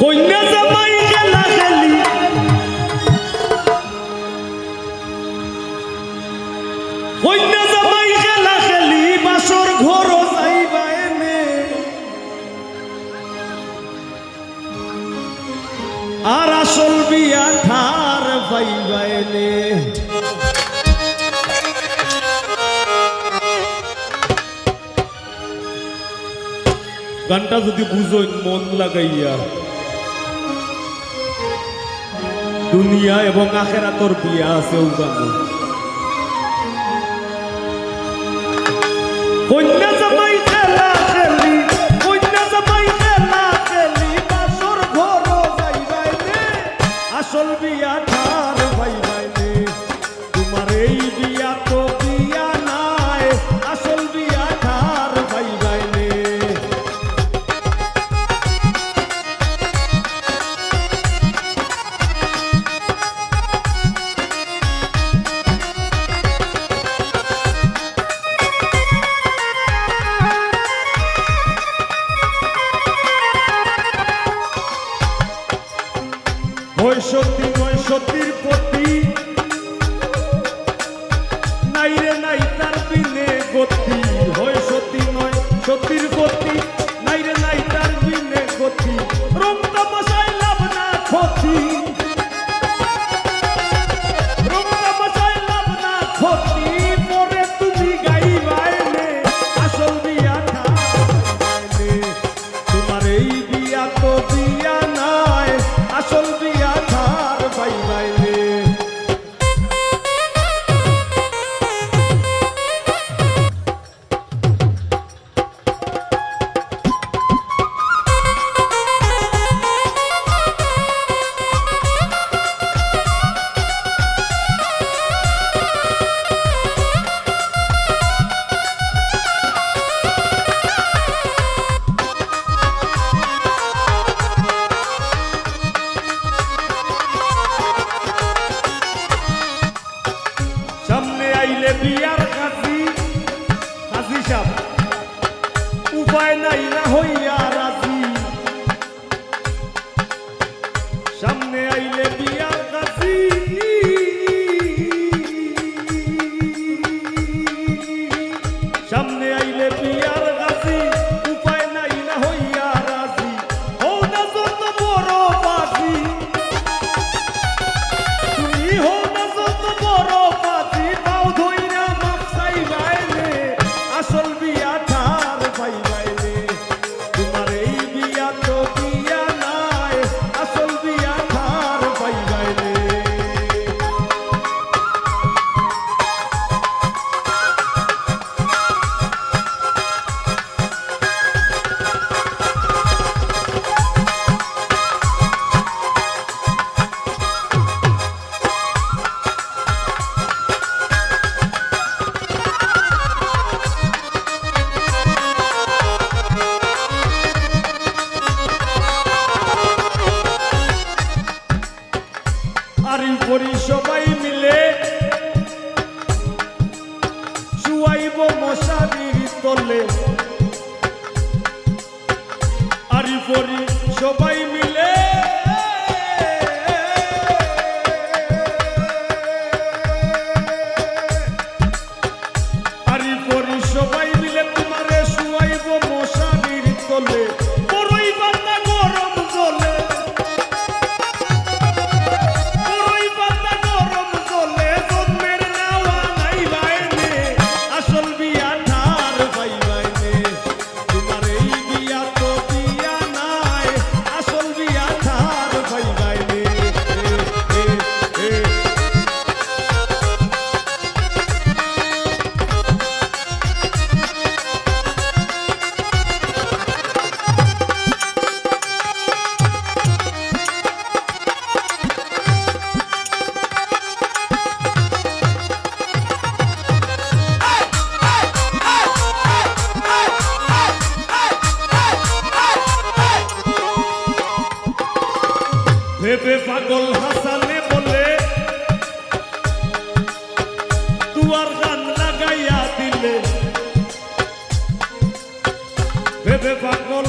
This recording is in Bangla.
কন্যা জামাই খেলা খেলি কন্যা জামাই খেলা খেলি বাসর ঘর যাইবা এনে। আর আসল বিয়া ঠার গানটা যদি বুঝো মন লাগাইয়া। দুনিয়া এবং আখেরা তোর বিয়া আছে ও গান কন্যা জামাই খেলা খেলি, কন্যা জামাই খেলা খেলি, বাসর ঘর যাইবাইনে আসল বিয়া নয় সত্যির প্রতি। নাই রে নাই তার বিনে গতি, হয় সত্যি নয় সত্যির গতি। নাই রে নাই তার বিনে গতি রং তামাশায় লাভ না ক্ষতি। তোমার এই বিয়া তো করি সবাই মিলে। শুয়াইব মশারির তলে। আরি করি সবাই ভেবে পাগল হাসানে বলে। তুয়ার গান লাগাইয়া দিলে। ভেবে পাগল